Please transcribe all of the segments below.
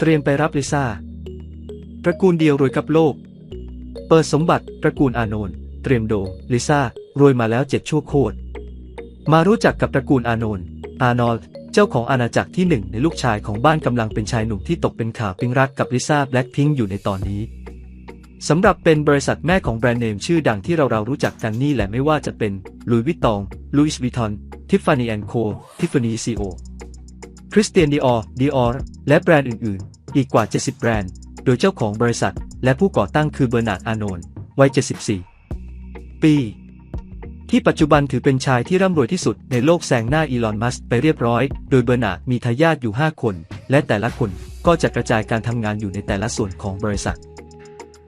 เตรียมไปรับลิซ่า ตระกูลเดียวรวยกับโลก เปิดสมบัติตระกูลอานนท์เตรียมโดมลิซ่ารวยมาแล้วเจ็ดชั่วโคตร มารู้จักกับตระกูลอานนท์อานอลเจ้าของอาณาจักรที่หนึ่งในลูกชายของบ้านกำลังเป็นชายหนุ่มที่ตกเป็นข่าวปิ๊งรักกับลิซ่าแบล็คพิงค์อยู่ในตอนนี้สำหรับเป็นบริษัทแม่ของแบรนด์เนมชื่อดังที่เราเรารู้จักกันนี่แหละไม่ว่าจะเป็นลุยวิตตองลุยส์วิทอนทิฟฟานี่แอนโคทิฟฟานี่ซีโอ คริสเตียนดีออร์ดีออร์และแบรนด์อื่น ๆ อีกกว่า 70 แบรนด์ โดยเจ้าของบริษัท และผู้ก่อตั้งคือเบอร์นาร์ด อานนท์วัย 74 ปี ที่ปัจจุบันถือเป็นชายที่ร่ำรวยที่สุดในโลกแซงหน้าอีลอน มัสก์ไปเรียบร้อย โดยเบอร์นาร์ดมีทายาทอยู่ 5 คน และแต่ละคนก็จะกระจายการทำงานอยู่ในแต่ละส่วนของบริษัท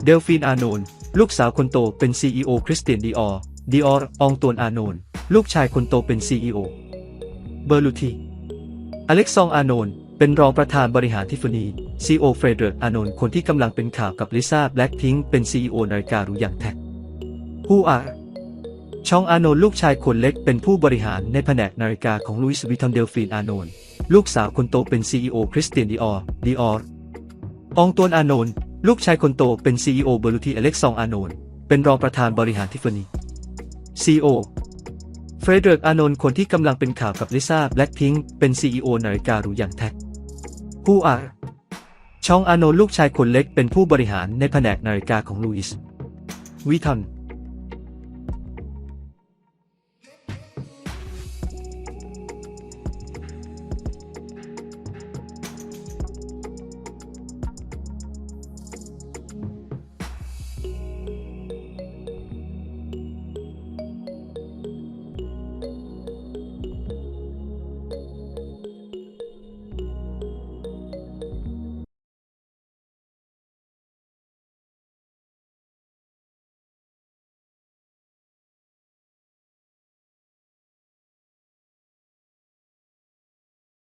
เดลฟิน อานนท์ลูกสาวคนโตเป็น CEO คริสเตียนดีออร์ดีออร์ องตวนอานนท์ลูกชายคนโตเป็น CEO เบอร์ลูที อเล็กซองอานนเป็นรองประธานบริหารทิฟฟานีซีโอเฟรเดริกอานนคนที่กำลังเป็นข่าวกับลิซ่าแบล็คพิงเป็น CEO นาฬิการูอย่างแท็กผู้อาชองอานนลูกชายคนเล็กเป็นผู้บริหารในแผนกนาฬิกาของลุยส์วิทอนเดลฟินอานนลูกสาวคนโตเป็น CEO คริสเตียนดีออร์ดีออร์อองตวนอานนลูกชายคนโตเป็น CEO เบอร์ลูทีอเล็กซองอานนเป็นรองประธานบริหารทิฟฟานี CEO เฟรเดริก อานนท์ คนที่กำลังเป็นข่าวกับลิซ่าแบล็คพิงค์เป็น CEO นาฬิการูอย่างแท็กผู้อาชองอานนท์ลูกชายคนเล็กเป็นผู้บริหารในแผนกนาฬิกาของลูอิสวิทัน